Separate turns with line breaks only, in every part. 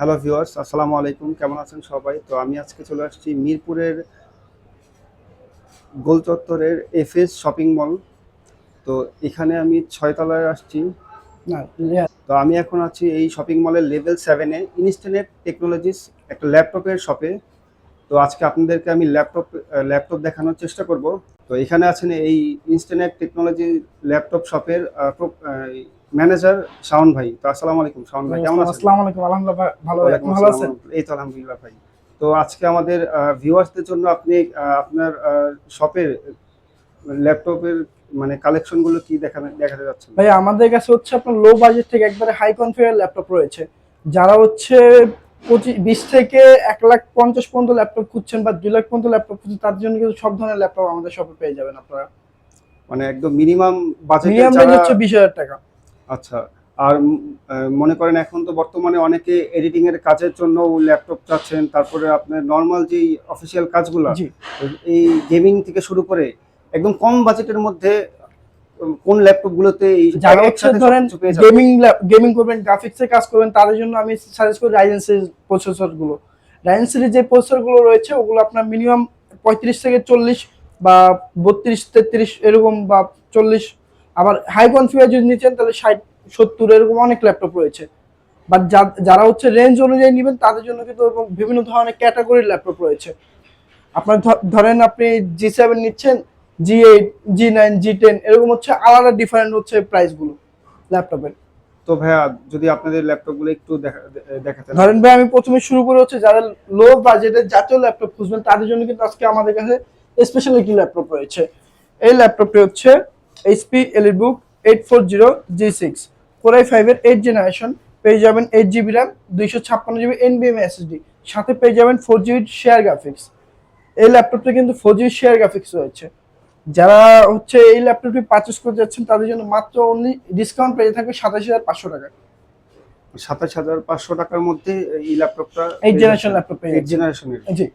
Hello viewers আসসালামু আলাইকুম। কেমন আছেন সবাই? তো আমি আজকে চলে আসছি মিরপুরের গোলচত্বরের এফএস শপিং মল। তো এখানে আমি ছয়তলায় আসছি। তো আমি এখন আছি এই শপিং মলের লেভেল সেভেনে। ইনস্টেনেট টেকনোলজিস একটা ল্যাপটপের শপে। তো আজকে আপনাদেরকে আমি ল্যাপটপ ল্যাপটপ দেখানোর চেষ্টা করব। তো এখানে আছেন এই ইনস্টানেট টেকনোলজি ল্যাপটপ শপের ম্যানেজার শাওন ভাই। তো আসসালামু আলাইকুম শাওন ভাই কেমন আছেন?
আসসালামু আলাইকুম আলহামদুলিল্লাহ ভালো ভালো আছেন?
এই তো আলহামদুলিল্লাহ ভাই। তো আজকে আমাদের ভিউয়ার্সদের জন্য আপনি আপনার শপের ল্যাপটপের মানে কালেকশনগুলো কি দেখাতে দেখাতে যাচ্ছেন?
ভাই আমাদের কাছে হচ্ছে আপনার লো বাজেট থেকে একবারে হাই কনফিগার ল্যাপটপ রয়েছে। যারা হচ্ছে পঁচিশ বিশ থেকে এক লাখ পঞ্চাশ পর্যন্ত ল্যাপটপ খুঁজছেন বা দুই লাখ পর্যন্ত ল্যাপটপ খুঁজছেন তার জন্য কিন্তু সব ধরনের ল্যাপটপ আমাদের শপে পেয়ে যাবেন আপনারা।
মানে একদম মিনিমাম বাজেট
মিনিমাম হচ্ছে বিশ হাজার টাকা।
আচ্ছা আর মনে করেন এখন তো বর্তমানে অনেকে এডিটিং এর কাজের জন্য ল্যাপটপ চাচ্ছেন তারপরে আপনার নর্মাল যেই অফিসিয়াল কাজগুলো এই গেমিং থেকে শুরু করে একদম কম বাজেটের মধ্যে কোন ল্যাপটপ গুলোতে এই
যারা হচ্ছে ধরেন? গেমিং গেমিং করবেন গ্রাফিক্সের কাজ করবেন তাদের জন্য আমি সাজেস্ট করি রাইজেন সিরিজ প্রসেসরগুলো রাইজেন সিরিজ যে প্রসেসরগুলো রয়েছে ওগুলো আপনার মিনিমাম পঁয়ত্রিশ থেকে চল্লিশ বা বত্রিশ তেত্রিশ এরকম বা চল্লিশ। আবার হাই কনফিগার যদি নিচ্ছেন তাহলে ষাট সত্তর এরকম অনেক ল্যাপটপ রয়েছে। বাট যারা হচ্ছে রেঞ্জ অনুযায়ী নেবেন তাদের জন্য কিন্তু বিভিন্ন ধরনের ক্যাটাগরির ল্যাপটপ রয়েছে। আপনার ধরেন আপনি জি সেভেন নিচ্ছেন G eight G nine G ten এরকম হচ্ছে আলাদা ডিফারেন্ট হচ্ছে প্রাইসগুলো ল্যাপটপের
তো ভাইয়া যদি আপনাদের ল্যাপটপগুলো একটু দেখা- দে- দেখাতেন
ধরেন ভাই আমি প্রথমে শুরু করে হচ্ছে যারা লো বাজেটের জাতীয় ল্যাপটপ খুঁজবেন তাদের জন্য কিন্তু আজকে আমাদের কাছে স্পেশাল একটি ল্যাপটপ রয়েছে। এই ল্যাপটপটি হচ্ছে HP EliteBook eight four zero G six four i ফাইভের এইট জেনারেশন পেয়ে যাবেন এইট জিবি র্যাম দুইশো ছাপ্পান্ন জিবি এনবিএম এসএসডি সাথে পেয়ে যাবেন ফোর জিবি শেয়ার গ্রাফিক্স এই ল্যাপটপটা কিন্তু ফোর জিবি শেয়ার গ্রাফিক্স রয়েছে। যারা হচ্ছে এই ল্যাপটপটি পারচেস করতে যাচ্ছেন তাদের জন্য মাত্র অনলি ডিসকাউন্ট পেয়ে থাকবে সাতাশ হাজার পাঁচশো টাকা।
সাতাশ হাজার পাঁচশো টাকার মধ্যে এই ল্যাপটপটা
এইট জেনারেশন ল্যাপটপ
এইট জেনারেশনের
জি।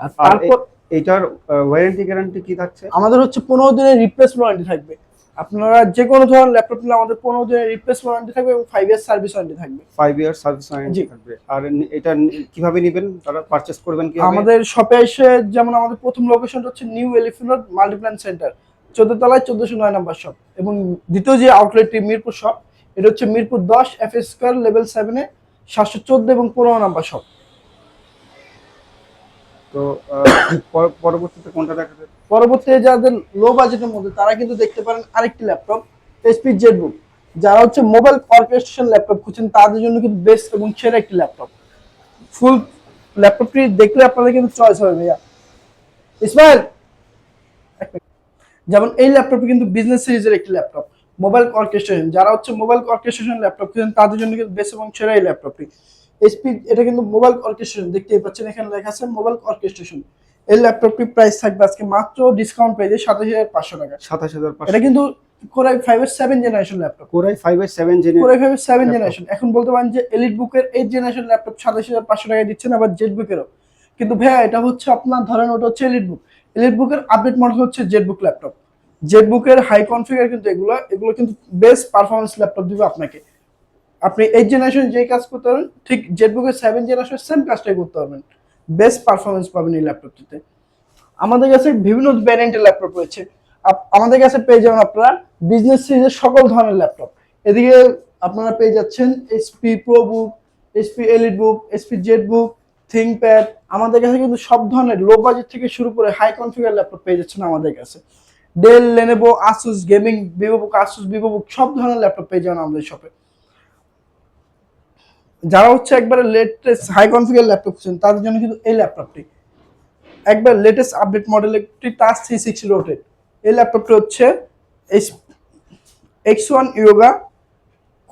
আর তারপর
এইটার ওয়ারেন্টি গ্যারান্টি কি থাকছে?
আমাদের হচ্ছে পনেরো দিনের রিপ্লেস ওয়ারেন্টি থাকবে। আপনারা যে কোনো ধরনের ল্যাপটপ নিলে আমাদের পনেরো দিনের রিপ্লেস ওয়ারেন্টি থাকবে এবং ফাইভ ইয়ার সার্ভিস ওয়ারেন্টি থাকবে।
ফাইভ ইয়ার সার্ভিস ওয়ারেন্টি থাকবে। আর এটা কীভাবে নেবেন? তারা পারচেস করবেন কি
আমাদের শপে এসে যেমন আমাদের প্রথম লোকেশনটা হচ্ছে New Elephant Road Multiplan Center চোদ্দ তলায় চোদ্দশো নয় নম্বর শপ এবং দ্বিতীয় যে আউটলেটটি মিরপুর শপ এটা হচ্ছে মিরপুর দশ এফ স্কোয়ার লেভেল সেভেনে সাতশো চোদ্দ এবং পনেরো নম্বর শপ
তো পর- পরবর্তীতে কোনটা দেখাতে
পরবর্তীতে যাদের লো বাজেটের মধ্যে, তারা কিন্তু দেখতে পারেন আরেকটি ল্যাপটপ এসপি জেটবুক যারা হচ্ছে মোবাইল অর্কেস্ট্রেশন ল্যাপটপ খুঁজছেন, তাদের জন্য কিন্তু বেস্ট এবং সেরা একটি ল্যাপটপ ফুল ল্যাপটপটি দেখলে আপনাদের কিন্তু চয়েস হবে ভাইয়া। ইসমাইল যেমন এই ল্যাপটপটি কিন্তু বিজনেস সিরিজের একটি ল্যাপটপ মোবাইল অর্কেস্ট্রেশন যারা হচ্ছে মোবাইল অর্কেস্ট্রেশন ল্যাপটপ খুঁজছেন, তাদের জন্য কিন্তু বেস্ট এবং সেরা এই ল্যাপটপটি এসপি এটা কিন্তু মোবাইল অর্কেস্ট্রেশন দেখতেই পাচ্ছেন, এখানে লেখা আছে মোবাইল অর্কেস্ট্রেশন এই ল্যাপটপটি প্রাইস থাকবে আজকে মাত্র ডিসকাউন্ট পেয়ে সাতাশ হাজার পাঁচশো টাকা।
সাতাশ হাজার
এটা কিন্তু কোরাই ফাইভ এর seven generation laptop
Core i five এর সেভেন জেনে
কোরাই ফাইভের সেভেন
Laptop.
জেনারেশন এখন বলতে পারেন যে এলিট বুকের এইট জেনারেশন ল্যাপটপ সাতাশ হাজার পাঁচশো টাকায় দিচ্ছেন আবার জেট বুকেরও কিন্তু ভাইয়া এটা হচ্ছে আপনার ধরেন ওটা হচ্ছে এলিট বুক এলিট বুকের আপডেট মডেল হচ্ছে জেট বুক ল্যাপটপ জেট বুকের হাই কনফিগার কিন্তু এগুলো এগুলো কিন্তু বেস্ট পারফরমেন্স ল্যাপটপ দিবে আপনাকে। আপনি এইট জেনারেশন যেই কাজ করতে পারবেন ঠিক জেট বুকের সেভেন জেনারেশন সেম কাজটাই করতে পারবেন। বেস্ট পারফরমেন্স পাবেন এই ল্যাপটপটিতে। আমাদের কাছে বিভিন্ন ভ্যারিয়েন্টের ল্যাপটপ রয়েছে। আমাদের কাছে পেয়ে যাবেন আপনারা বিজনেস সিরিজের সকল ধরনের ল্যাপটপ। এদিকে আপনারা পেয়ে যাচ্ছেন HP ProBook HP EliteBook HP ZBook ThinkPad আমাদের কাছে কিন্তু সব ধরনের লো বাজেট থেকে শুরু করে হাই কনফিগার ল্যাপটপ পেয়ে যাচ্ছেন আমাদের কাছে। Dell Lenovo Asus gaming VivoBook Asus VivoBook সব ধরনের ল্যাপটপ পেয়ে যাবেন আমাদের শপে যারা হচ্ছে একবারে লেটেস্ট হাই কনফিগার ল্যাপটপ খুঁজছেন তাদের জন্য কিন্তু এই ল্যাপটপটি একবার লেটেস্ট আপডেট মডেল একটি টাচ থ্রি সিক্সটি রোটেড এই ল্যাপটপটি হচ্ছে X one Yoga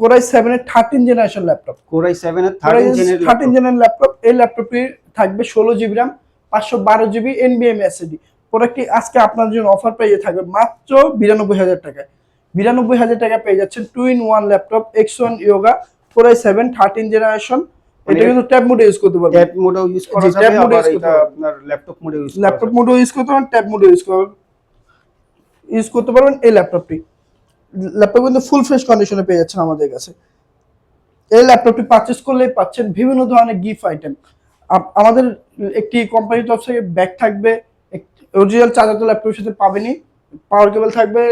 Core i সেভেনের thirteen generation laptop
Core i seven এর থার্টিন জেনের
থার্টিন জেনারেল ল্যাপটপ এই ল্যাপটপটি থাকবে ষোলো জিবি র্যাম পাঁচশো বারো জিবি এনবিএম এসএডি প্রোডাক্টটি আজকে আপনার জন্য অফার পেয়ে থাকবে মাত্র বিরানব্বই হাজার টাকায়। বিরানব্বই হাজার টাকা পেয়ে যাচ্ছেন two in one laptop X one Yoga Core i seven thirteen generation এটা
মানে
কিন্তু ট্যাব মোডে ইউজ করতে পারবেন।
ট্যাব মোডেও ইউজ করা যাবে আবার
করতে
এটা আপনার ল্যাপটপ মোডেও ইউজ
ল্যাপটপ মোডে ইউজ করতে পারবেন ট্যাব মোডে ইউজ করবেন ইউজ করতে পারবেন এই ল্যাপটপটি ল্যাপটপ কিন্তু ফুল ফ্রেশ কন্ডিশনে পেয়ে যাচ্ছেন আমাদের কাছে। এই ল্যাপটপটি পারচেস করলেই পাচ্ছেন বিভিন্ন ধরনের গিফট আইটেম আমাদের একটি কোম্পানি তরফ থেকে ব্যাগ থাকবে অরিজিনাল চার্জার তো ল্যাপটপের সাথে পাবেনই। পাওয়ার কেবল থাকবে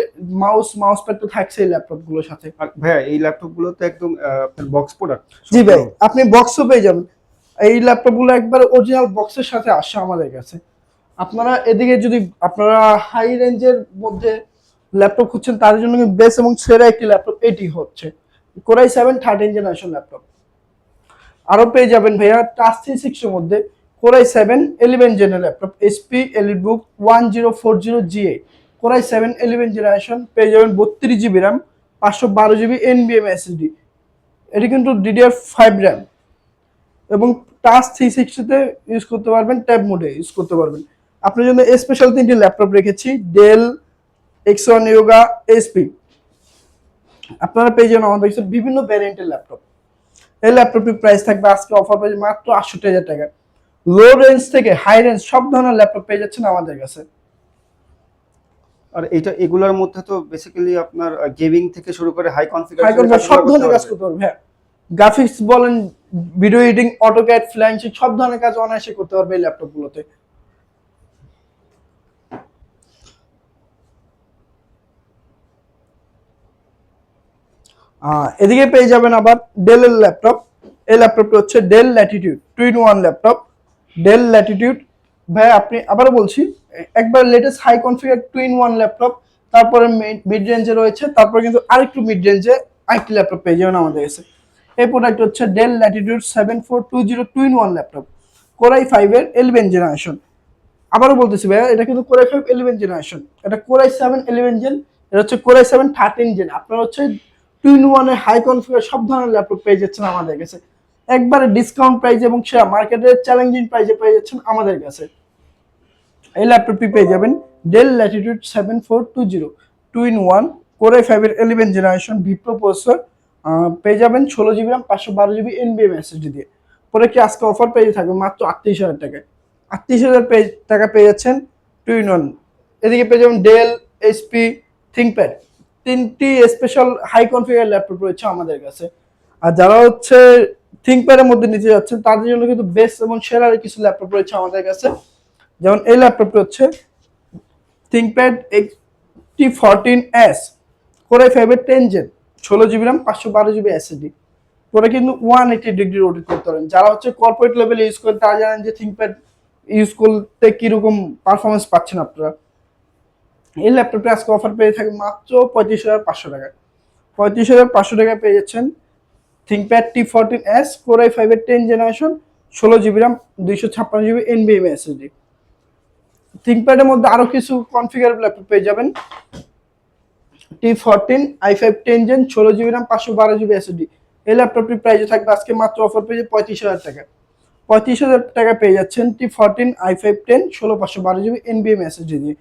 মাউস মাউস প্যাড তো থাকছে এই ল্যাপটপগুলোর সাথে।
ভাইয়া এই ল্যাপটপগুলো তো একদম বক্স প্রোডাক্ট
জি ভাই আপনি বক্সও পেয়ে যাবেন। এই ল্যাপটপগুলো একবার অরিজিনাল বক্সের সাথে আসে আমাদের কাছে। আপনারা এদিকে যদি আপনারা হাই রেঞ্জের মধ্যে ল্যাপটপ খুঁজছেন তাদের জন্য বেস এবং সেরা একটি ল্যাপটপ এটি হচ্ছে। Core i seven thirteen generation laptop আরও পেয়ে যাবেন ভাইয়া টাচ থ্রি সিক্সের মধ্যে। Core i seven eleven general laptop HP EliteBook one zero four zero G eight Core i seven eleven generation পেয়ে যাবেন বত্রিশ জিবি র্যাম পাঁচশো বারো জিবি এনবিএম এসএসডি এটি কিন্তু ডিডিআর ফাইভ র্যাম এবং টাচ থ্রি সিক্সটিতে ইউজ করতে পারবেন ট্যাব মোডে ইউজ করতে পারবেন। আপনার জন্য স্পেশাল তিনটি ল্যাপটপ রেখেছি Dell X one Yoga HP আপনারা পেয়ে যাবেন আমাদের কাছে বিভিন্ন ভ্যারিয়েন্টের ল্যাপটপ এই ল্যাপটপটির প্রাইস থাকবে আজকে অফার প্রাইস মাত্র আটষট্টি হাজার টাকা। লো রেঞ্জ থেকে হাই রেঞ্জ সব ধরনের ল্যাপটপ পেয়ে যাচ্ছেন আমাদের কাছে।
আর এটা এগুলোর মধ্যে তো বেসিক্যালি আপনার গেমিং থেকে শুরু করে হাই কনফিগারেশন
কনফিগার সব ধরনের কাজ করতে পারবে হ্যাঁ। গ্রাফিক্স বলেন ভিডিও এডিটিং অটোক্যাড ফ্ল্যান্সিং সব ধরনের কাজ অনায়াসে করতে পারবে এই ল্যাপটপগুলোতে এদিকে পেয়ে যাবেন আবার ডেলের ল্যাপটপ এই ল্যাপটপটা হচ্ছে Dell Latitude two in one laptop Dell Latitude ভাই, আপনি আবারও বলছি, একবার latest high configure two in one laptop তারপরে মিড রেঞ্জে রয়েছে, তারপরে কিন্তু আরেকটু মিড রেঞ্জে আরেকটি ল্যাপটপ পেয়ে যাবেন আমাদের কাছে। এই প্রোডাক্ট হচ্ছে Dell Latitude seven four two zero two in one laptop Core i ফাইভের এলিভেন জেনারেশন আবারও বলতেছি ভাইয়া, এটা কিন্তু Core i five eleven generation এটা Core i seven eleven gen এটা হচ্ছে Core i seven thirteen gen আপনার হচ্ছে টু ইন ওয়ানের হাই কনফিগার সব ধরনের ল্যাপটপ পেয়ে যাচ্ছেন আমাদের কাছে। একবারে ডিসকাউন্ট প্রাইস এবং সেরা মার্কেটের চ্যালেঞ্জিং প্রাইসে পেয়ে যাচ্ছেন আমাদের কাছে। এই ল্যাপটপটি পেয়ে যাবেন Dell Latitude seven four two zero two in one core ফাইভের ইলেভেন জেনারেশন ভিপ্রো প্রসেসর পেয়ে যাবেন ষোলো জিবি রাম পাঁচশো বারো জিবি এনবিএম এসএসডি দিয়ে। পরে কি আজকে অফার পেয়ে থাকবে মাত্র আটত্রিশ হাজার টাকায়। আটত্রিশ হাজার টাকা পেয়ে যাচ্ছেন টু ইন ওয়ান এদিকে পেয়ে যাবেন ডেল এইচপি থিঙ্কপ্যাড তিনটি স্পেশাল হাই কনফিগার ল্যাপটপ রয়েছে আমাদের কাছে। আর যারা হচ্ছে থিঙ্কপ্যাডের মধ্যে নিতে যাচ্ছেন, তাদের জন্য কিন্তু বেস্ট এবং সেরা কিছু ল্যাপটপ রয়েছে আমাদের কাছে। যেমন এই ল্যাপটপটি হচ্ছে ThinkPad T fourteen S core ফাইভের টেন জেন ষোলো জিবি র্যাম পাঁচশো বারো জিবি এসএসডি ওরা কিন্তু ওয়ান এইটি ডিগ্রি রোটেট করতে পারেন। যারা হচ্ছে কর্পোরেট লেভেলে ইউজ করেন, তারা জানেন যে থিঙ্কপ্যাড ইউজ করতে কীরকম পারফরমেন্স পাচ্ছেন আপনারা। এই ল্যাপটপটা আজকে অফার পেয়ে থাকে মাত্র পঁয়ত্রিশ হাজার পাঁচশো টাকা পঁয়ত্রিশ হাজার পাঁচশো টাকা পেয়ে যাচ্ছেন ThinkPad T fourteen S Core i ফাইভের টেন জেনারেশন ষোলো জিবি র্যাম দুইশো ছাপ্পান্ন জিবি এনবিএম এসএসডি থিঙ্কপ্যাডের মধ্যে আরও কিছু কনফিগারেবল ল্যাপটপ পেয়ে যাবেন। T fourteen i five ten gen ষোলো জিবি র্যাম পাঁচশো বারো জিবি এসএসডি এই ল্যাপটপটির প্রাইসে থাকবে আজকে মাত্র অফার পেয়ে পঁয়ত্রিশ হাজার টাকা। পঁয়ত্রিশ হাজার টাকা পেয়ে যাচ্ছেন T fourteen i five ten ষোলো, পাঁচশো বারো জিবি এনবিএম এসএসডি দিয়ে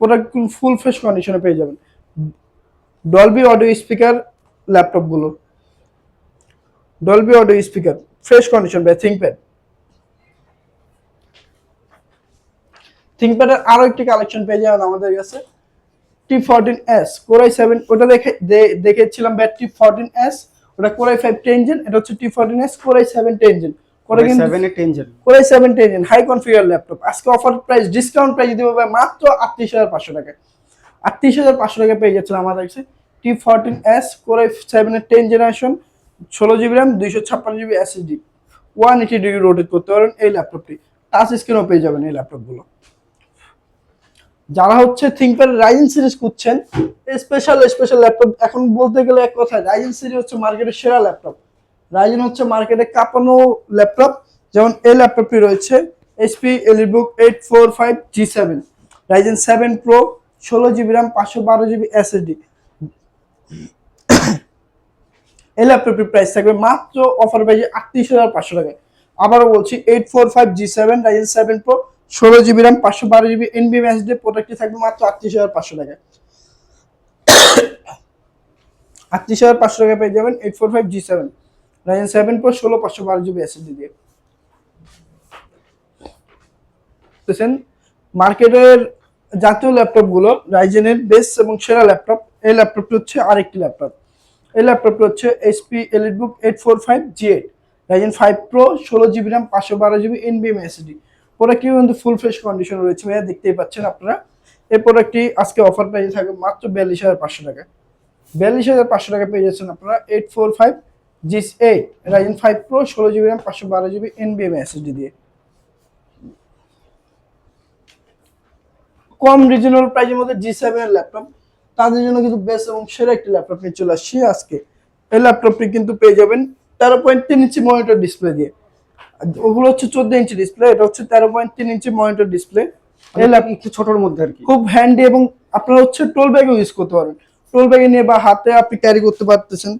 প্রোডাক্ট ফুল ফ্রেশ কন্ডিশনে পেয়ে যাবেন। ডলবি অডিও স্পিকার ল্যাপটপগুলো Dolby audio speaker fresh condition by ThinkPad থিঙ্কপ্যাডের আরও একটি কালেকশন পেয়ে যাবেন আমাদের কাছে। T fourteen S Core i seven ওটা দেখে দেখেছিলাম ব্যাট টি ফোরটিন এস ওটা কোরাই ফাইভ এটা হচ্ছে T fourteen S Core i seven ten gen করে কিন্তু
seven A ten gen
Core i seven high configure laptop আজকে অফার প্রাইস ডিসকাউন্ট প্রাইস দিতে হবে মাত্র আটত্রিশ হাজার পাঁচশো টাকা আটত্রিশ হাজার পাঁচশো টাকা পেয়ে যাচ্ছিল আমাদের কাছে T fourteen S Core i সেভেনের টেন জেনারেশন ষোলো জিবি র্যাম, দুইশো ছাপ্পান্ন GB SSD one eighty degree rotate করতে পারেন এই ল্যাপটপটি টাচ স্ক্রিনও পেয়ে যাবেন এই ল্যাপটপগুলো যারা হচ্ছে থিঙ্কপ্যাড রাইজেন সিরিজ খুঁজছেন স্পেশাল স্পেশাল ল্যাপটপ এখন বলতে গেলে এক কথা রাইজেন সিরিজ হচ্ছে মার্কেটের সেরা ল্যাপটপ রাইজেন হচ্ছে মার্কেটে কাঁপানো ল্যাপটপ যেমন এই ল্যাপটপটি রয়েছে HP EliteBook eight four five G seven Ryzen seven pro ষোলো জিবি র্যাম, পাঁচশো বারো জিবি এসএসডি এই ল্যাপটপটির প্রাইস থাকবে মাত্র অফার প্রাইসে আটত্রিশ হাজার পাঁচশো টাকায় আবারও বলছি eight four five G seven Ryzen seven pro ষোলো জিবি র্যাম পাঁচশো বারো জিবি এনবি এসডি প্রোডাক্টটি থাকবে মাত্র আটত্রিশ হাজার পাঁচশো টাকায় আটত্রিশ হাজার পাঁচশো টাকা পেয়ে যাবেন eight four five G seven Ryzen seven pro ষোলো পাঁচশো বারো জিবি এসএসডি দিয়ে। বুঝতেছেন মার্কেটের জাতীয় ল্যাপটপগুলো রাইজেনের বেস্ট এবং সেরা ল্যাপটপ এই ল্যাপটপটি হচ্ছে আরেকটি ল্যাপটপ এই ল্যাপটপটা হচ্ছে HP EliteBook eight four five G eight Ryzen five pro ষোলো জিবি র্যাম পাঁচশো বারো জিবি এনবিএম এসএসডি প্রোডাক্টটিও কিন্তু ফুল ফ্রেশ কন্ডিশন রয়েছে ভাইয়া, দেখতেই পাচ্ছেন আপনারা। এই প্রোডাক্টটি আজকে অফার প্রাইসে থাকবে মাত্র বিয়াল্লিশ হাজার পাঁচশো টাকা। বিয়াল্লিশ হাজার পাঁচশো টাকা পেয়ে যাচ্ছেন আপনারা eight four five G eight Ryzen five pro ষোলো জিবি র্যাম পাঁচশো বারো জিবি এনবিএম এসএসডি দিয়ে। কম রিজনেবল প্রাইসের মধ্যে জি সেভেন ল্যাপটপ তাদের জন্য কিন্তু বেস্ট এবং সেরা একটি ল্যাপটপ নিয়ে চলে আসছি আজকে। এই ল্যাপটপটি কিন্তু পেয়ে যাবেন তেরো পয়েন্ট তিন ইঞ্চি মনিটর ডিসপ্লে দিয়ে। ওগুলো হচ্ছে চোদ্দ ইঞ্চি ডিসপ্লে এটা হচ্ছে তেরো পয়েন্ট তিন ইঞ্চি মনিটর ডিসপ্লে এই ল্যাপটপ
একটু ছোটর মধ্যে আর কি?
খুব হ্যান্ডি এবং আপনারা হচ্ছে টোল ব্যাগও ইউজ করতে পারেন। টোল ব্যাগে নিয়ে বা হাতে আপনি ক্যারি করতে পারতেছেন।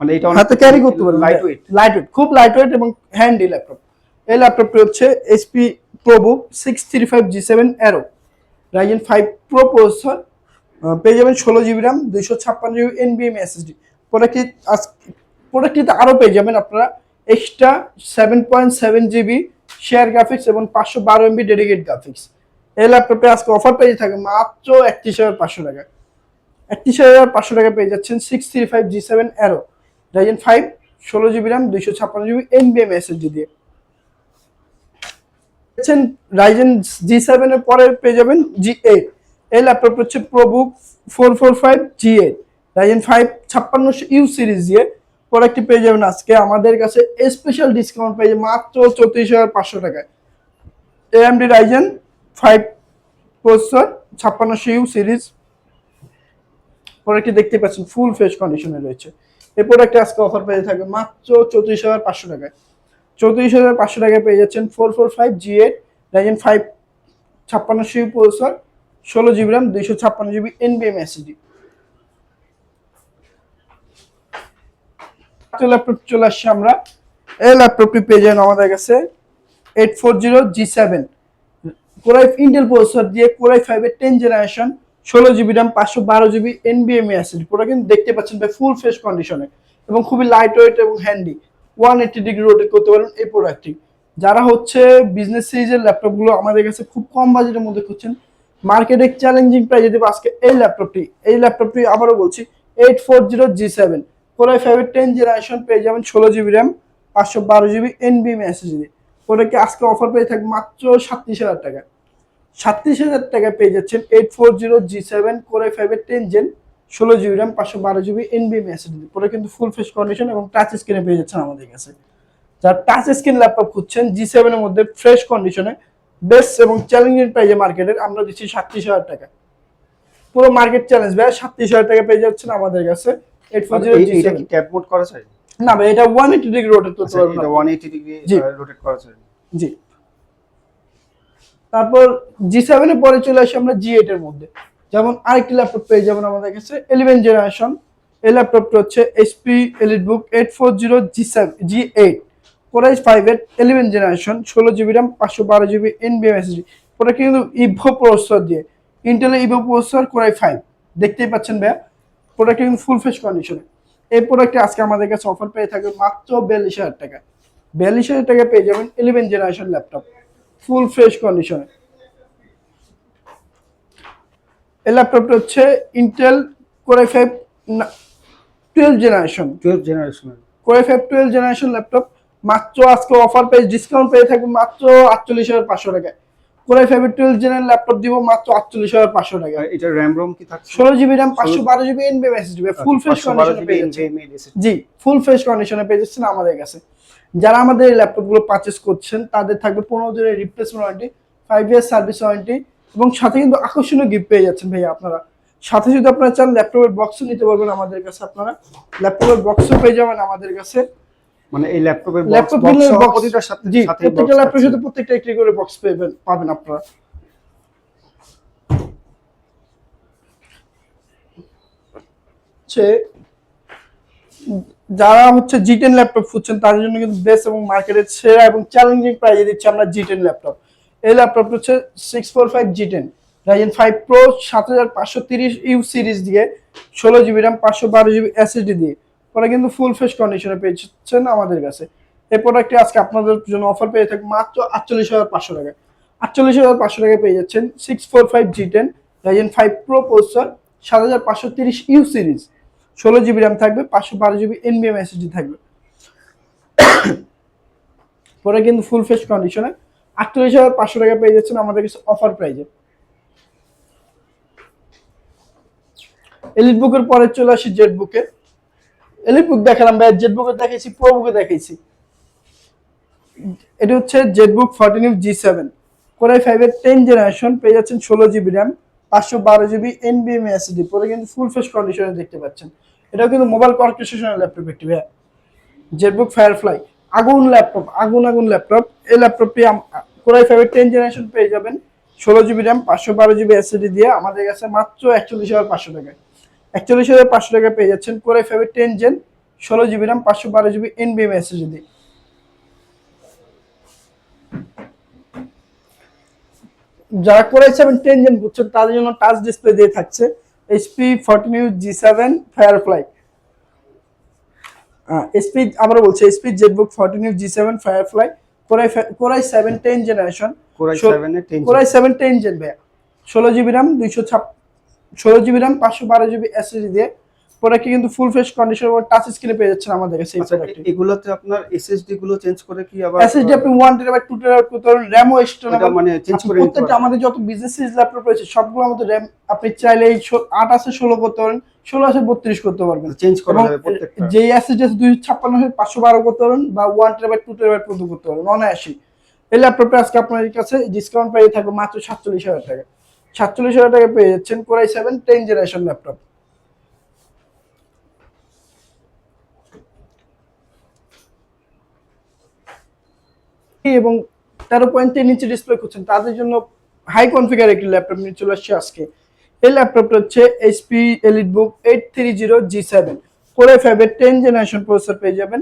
মানে এটা
হাতে ক্যারি করতে পারেন
লাইট ওয়েট
লাইট ওয়েট খুব লাইট ওয়েট এবং হ্যান্ডি ল্যাপটপ এই ল্যাপটপটি হচ্ছে HP ProBook six three five G seven Aero Ryzen five pro processor পেয়ে যাবেন ষোলো জিবি র্যাম দুইশো ছাপ্পান্ন জিবি এনবিএম এসএসডি প্রোডাক্টটি প্রোডাক্টটিতে আরও পেয়ে যাবেন আপনারা extra seven point seven GB share graphics এবং পাঁচশো বারো এমবি ডেডিকেট গ্রাফিক্স এই ল্যাপটপে আজকে অফার পেয়ে থাকে মাত্র একত্রিশ হাজার পাঁচশো টাকা। একত্রিশ হাজার পাঁচশো টাকা পেয়ে যাচ্ছেন six three five G seven Aero Ryzen five ষোলো জিবি র্যাম দুইশো ছাপ্পান্ন জিবি এনবিএম এসএসডি দিয়ে। রাইজেন জি সেভেনের পরে পেয়ে যাবেন জি এইট এই ল্যাপটপ হচ্ছে ProBook four four five G eight Ryzen five ছাপ্পান্নশো U series দিয়ে প্রোডাক্টটি পেয়ে যাবেন আজকে। আমাদের কাছে স্পেশাল ডিসকাউন্ট পেয়ে মাত্র চৌত্রিশ হাজার পাঁচশো টাকায়। এএমডি রাইজেন ফাইভ প্রসেসর ছাপ্পান্নশো ইউ সিরিজ প্রোডাক্টটি দেখতে পাচ্ছেন ফুল ফ্রেশ কন্ডিশনে রয়েছে। এই প্রোডাক্টে আজকে অফার পেয়ে থাকবে মাত্র চৌত্রিশ হাজার পাঁচশো টাকায়। চৌত্রিশ হাজার পাঁচশো টাকায় পেয়ে যাচ্ছেন four four five G eight Ryzen five ছাপ্পান্নশো U processor ষোলো জিবি র্যাম, দুইশো ছাপ্পান্ন জিবি এনবিএম এসএসডি ল্যাপটপ চলে আসছি আমরা। এই ল্যাপটপটি পেয়ে যাবেন আমাদের কাছে eight four zero G seven Core i Intel processor দিয়ে কোরাই ফাইভের টেন জেনারেশন ষোলো জিবি র্যাম, পাঁচশো বারো জিবি এনবিএমএ অ্যাসিড পুরো কিন্তু দেখতে পাচ্ছেন ভাই ফুল ফ্রেশ কন্ডিশনে এবং খুবই লাইট ওয়েট এবং handy one eighty degree rotate করতে পারেন এই প্রোডাক্টটি যারা হচ্ছে বিজনেস সিরিজের ল্যাপটপগুলো আমাদের কাছে খুব কম বাজেটের মধ্যে খুঁজছেন মার্কেটে চ্যালেঞ্জিং প্রাইজে দেবো আজকে এই ল্যাপটপটি এই ল্যাপটপটি আবারও বলছি eight four zero G seven Core i ফাইভের টেন জেনারেশন পেয়ে যাবেন ষোলো জিবি র্যাম পাঁচশো বারো জিবি এনবিএমএ এসএসডি প্রোডাক্টে আজকে অফার পেয়ে থাকবে মাত্র সাতত্রিশ হাজার টাকা। সাতত্রিশ হাজার টাকা পেয়ে যাচ্ছেন eight four zero G seven Core i ফাইভের টেন জেন ষোলো জিবি র্যাম পাঁচশো বারো জিবি এনবিএম এসএসডি পুরো কিন্তু ফুল ফেস কন্ডিশন এবং টাচ স্ক্রিনে পেয়ে যাচ্ছেন আমাদের কাছে। যারা টাচ স্ক্রিন ল্যাপটপ খুঁজছেন জি সেভেনের মধ্যে ফ্রেশ কন্ডিশনে বেস্ট এবং চ্যালেঞ্জিং প্রাইজে মার্কেটের আমরা দিচ্ছি সাতত্রিশ হাজার টাকা। পুরো মার্কেট চ্যালেঞ্জ ভাই সাতত্রিশ হাজার টাকা পেয়ে যাচ্ছেন আমাদের কাছে। এইট ফোর জিরো
এটা কি ট্যাপ মোড করা যায়?
না ভাই এটা ওয়ান এইটি ডিগ্রি রোটেট করতে
আচ্ছা,
পারবেন
এটা
আপনি।
180 ডিগ্রি। রোটেট করা যায়।
জি। তারপর জি সেভেনের পরে চলে আসি আমরা জি এইট এর মধ্যে। যেমন আরেকটি ল্যাপটপ পেয়ে যাবেন আমাদের কাছে ইলেভেন জেনারেশন এই ল্যাপটপটা হচ্ছে HP EliteBook eight four zero G seven G eight Core i five এর ইলেভেন জেনারেশন ষোলো জিবি র্যাম পাঁচশো বারো জিবি এনবিএম এসএসডি ওটা কিন্তু ইভো প্রসেসর দিয়ে ইন্টেলের ইভো প্রসেসর কোরাই ফাইভ দেখতেই পাচ্ছেন ভাইয়া? প্রোডাক্ট কিন্তু ফুল ফেস কন্ডিশনে এই প্রোডাক্টে আজকে আমাদের কাছে অফার পেয়ে থাকবে মাত্র বিয়াল্লিশ হাজার টাকা। বিয়াল্লিশ হাজার টাকা পেয়ে যাবেন eleven generation laptop full fresh কন্ডিশনে এই ল্যাপটপটা হচ্ছে Intel Core i five twelve generation
12 জেনারেশনের
Core i five twelve generation laptop মাত্র আজকে অফার পেয়ে ডিসকাউন্ট পেয়ে থাকবে মাত্র আটচল্লিশ হাজার পাঁচশো টাকায়। Core i five twelve general laptop দিব মাত্র আটচল্লিশ হাজার পাঁচশো টাকা
এটা র্যাম রোম কি থাকছে?
ষোলো জিবি র্যাম পাঁচশো বারো জিবি এনবিএম এসএসডি ফুল ফ্রেশ কন্ডিশনে পেয়ে যাচ্ছে জি ফুল ফ্রেশ কন্ডিশনে পেয়ে যাচ্ছেন আমাদের কাছে। যারা আমাদের এই ল্যাপটপগুলো পারচেস করছেন তাদের থাকবে পনেরো দিনের replacement warranty five year service warranty এবং সাথে কিন্তু আকর্ষণীয় গিফট পেয়ে যাচ্ছেন ভাইয়া আপনারা। সাথে যদি আপনারা চান ল্যাপটপের বক্সও নিতে পারবেন আমাদের কাছে আপনারা। ল্যাপটপের বক্সও পেয়ে যাবেন আমাদের কাছে।
মানে এই ল্যাপটপের
ল্যাপটপ
বক্স
দিলে
সাথে সাথে
প্রত্যেকটা ল্যাপটপের সাথে প্রত্যেকটা একটি করে বক্স পাবেন পাবেন আপনারা। হচ্ছে যারা হচ্ছে জি টেন ল্যাপটপ খুঁজছেন তাদের জন্য কিন্তু বেস্ট এবং মার্কেটের সেরা এবং চ্যালেঞ্জিং প্রাইজে দিচ্ছি আমরা জি টেন ল্যাপটপ এই ল্যাপটপটা হচ্ছে six four five G ten Ryzen five pro সাত হাজার পাঁচশো তিরিশ ইউ সিরিজ দিয়ে ষোলো জিবি র্যাম পাঁচশো বারো জিবি এসএসডি দিয়ে। ওরা কিন্তু ফুল ফ্রেশ কন্ডিশনে পেয়েছেন আমাদের কাছে। এই প্রোডাক্টটি আজকে আপনাদের জন্য অফার পেয়ে থাকবে মাত্র আটচল্লিশ হাজার পাঁচশো টাকা আটচল্লিশ হাজার পাঁচশো টাকা পেয়ে যাচ্ছেন six four five G ten Ryzen five pro processor সাত হাজার পাঁচশো তিরিশ ইউ সিরিজ ষোলো জিবি র্যাম থাকবে, পাঁচশো বারো জিবি এনবিএম এসএসডি থাকবে। পরে কিন্তু ফুল ফেস কন্ডিশনে আটচল্লিশ হাজার পাঁচশো টাকা পেয়ে যাচ্ছেন আমাদের কাছে অফার প্রাইজে এলিট বুকের পরে চলে আসি জেড বুকে এলিট বুক দেখালাম ভাই জেড বুকে দেখাইছি, প্রো বুকে দেখাইছি। এটা হচ্ছে ZBook fourteen G seven Core i ফাইভের টেন জেনারেশন পেয়ে যাচ্ছেন ষোলো জিবি র্যাম পাঁচশো বারো জিবি এনবিএম এসডি পরে কিন্তু ফুল ফেস কন্ডিশনে দেখতে পাচ্ছেন। এটাও কিন্তু মোবাইল কর্পোরেশনের ল্যাপটপ একটি, ভাইয়া। জেটবুক ফায়ারফ্লাই আগুন ল্যাপটপ আগুন আগুন ল্যাপটপ এই ল্যাপটপটি কোরাই ফাইভের টেন জেনারেশন পেয়ে যাবেন। ষোলো জিবি র্যাম পাঁচশো বারো জিবি এসএসডি দিয়ে আমাদের কাছে মাত্র একচল্লিশ হাজার পাঁচশো টাকায়। একচল্লিশ হাজার পাঁচশো টাকা পেয়ে যাচ্ছেন কোরাই ফাইভের টেন জেন ষোলো জিবি র্যাম পাঁচশো বারো জিবি এনবিএম এসএসডি দিয়ে যারা কোরাই সেভেন টেন জেন বুঝছেন তাদের জন্য টাচ ডিসপ্লে দিয়ে থাকছে HP fourteen U G seven Firefly HP আমরা বলছি HP ZBook fourteen U G seven Firefly Core i Core i seven ten generation
Core i seven ten
gen ভাইয়া। ষোলো GB RAM দুইশো ছাপ ষোলো জিবি র্যাম পাঁচশো বারো জিবি এসএসডি দিয়ে প্রোডাক্টটি কিন্তু ফুল ফেস কন্ডিশন টাচ স্ক্রিনে পেয়ে যাচ্ছেন আমাদের কাছে এই
আচ্ছা
প্রোডাক্টটি
এগুলোতে আপনার এসএসডি গুলো চেঞ্জ করে কি আবার
এসএসডি আপনি ওয়ান টেরাবাইট টু টেরাবাইট করতে পারেন র্যামও এক্সট্রা
ওটা মানে চেঞ্জ করে
প্রত্যেকটা আমাদের যত বিজনেস সিরিজ ল্যাপটপ রয়েছে সবগুলো আমাদের র্যাম আপনি চাইলে এই আট আছে ষোলো করতে পারেন ষোলো আছে বত্রিশ করতে পারবেন।
চেঞ্জ করা
এবং
যাবে প্রত্যেকটা।
যে এসএসডি আছে দুইশো ছাপ্পান্ন হয় পাঁচশো বারো করতে পারবেন বা ওয়ান টেরাবাইট টু টেরাবাইট পর্যন্ত করতে পারবেন অনায়াসি এই ল্যাপটপটা আজকে আপনাদের কাছে ডিসকাউন্ট পেয়ে থাকবে মাত্র সাতচল্লিশ হাজার টাকা। সাতচল্লিশ হাজার টাকা পেয়ে যাচ্ছেন Core i seven ten generation laptop এবং তেরো পয়েন্ট টেন ইঞ্চি ডিসপ্লে করছেন তাদের জন্য হাই কনফিগার একটি ল্যাপটপ নিয়ে চলে আসছে আজকে। এই ল্যাপটপটা হচ্ছে HP EliteBook eight three zero G seven Core i ফাইভের টেন জেনারেশন প্রসেসর পেয়ে যাবেন।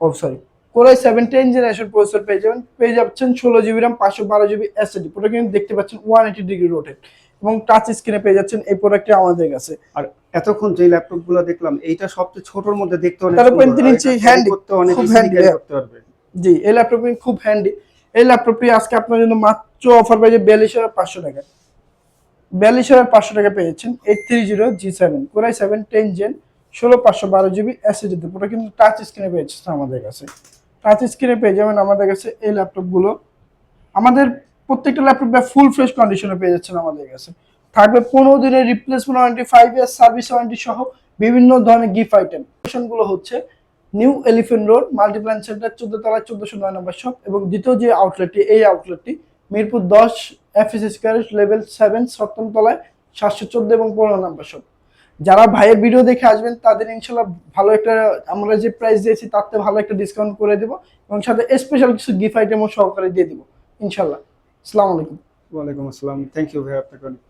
ও sorry Core i seven ten generation processor পেয়ে যাবেন। পেয়ে যাচ্ছেন ষোলো জিবি র্যাম পাঁচশো বারো জিবি এসএডি পুরো কিন্তু দেখতে পাচ্ছেন ওয়ান এইটি ডিগ্রি রোটেট এবং টাচ স্ক্রিনে পেয়ে যাচ্ছেন এই প্রোডাক্টটি আমাদের কাছে।
আর এতক্ষণ যে দেখলাম এইটা সবচেয়ে ছোটর মধ্যে দেখতে অনেক
তিন ইঞ্চি
করতে অনেক পারবে।
জি এই ল্যাপটপটি খুব হ্যান্ডি এই ল্যাপটপটি আজকে আপনার জন্য মাত্র অফার পেয়েছে বিয়াল্লিশ হাজার পাঁচশো টাকা। বিয়াল্লিশ হাজার পাঁচশো টাকা পেয়েছেন eight three zero G seven Core i seven ten gen ষোলো পাঁচশো বারো জিবি এসএসডিতে পুরো কিন্তু টাচ স্ক্রিনে পেয়েছে আমাদের কাছে। টাচ স্ক্রিনে পেয়ে যাবেন আমাদের কাছে এই ল্যাপটপগুলো আমাদের প্রত্যেকটা ল্যাপটপ ফুল ফ্রেশ কন্ডিশনে পেয়ে যাচ্ছেন আমাদের কাছে। থাকবে পনেরো দিনের replacement warranty five year service warranty সহ বিভিন্ন ধরনের গিফট আইটেমগুলো হচ্ছে New Elephant Road Multiplan center চোদ্দ তলায় চোদ্দশো নয় নম্বর শপ এবং দ্বিতীয় যে আউটলেটটি এই আউটলেটটি মিরপুর দশ এফএস স্কোয়ার লেভেল সেভেন সপ্তম তলায় সাতশো চোদ্দ এবং পনেরো নম্বর শপ যারা ভাইয়ের ভিডিও দেখে আসবেন, তাদের ইনশাল্লাহ ভালো একটা, আমরা যে প্রাইস দিয়েছি তার থেকে ভালো একটা ডিসকাউন্ট করে দেবো এবং সাথে স্পেশাল কিছু গিফট আইটেমও সহকারে দিয়ে দেবো, ইনশাল্লাহ। আসসালামু আলাইকুম।
ওয়ালাইকুম আসসালাম। থ্যাংক ইউ ভাই আপনাকে অনেক।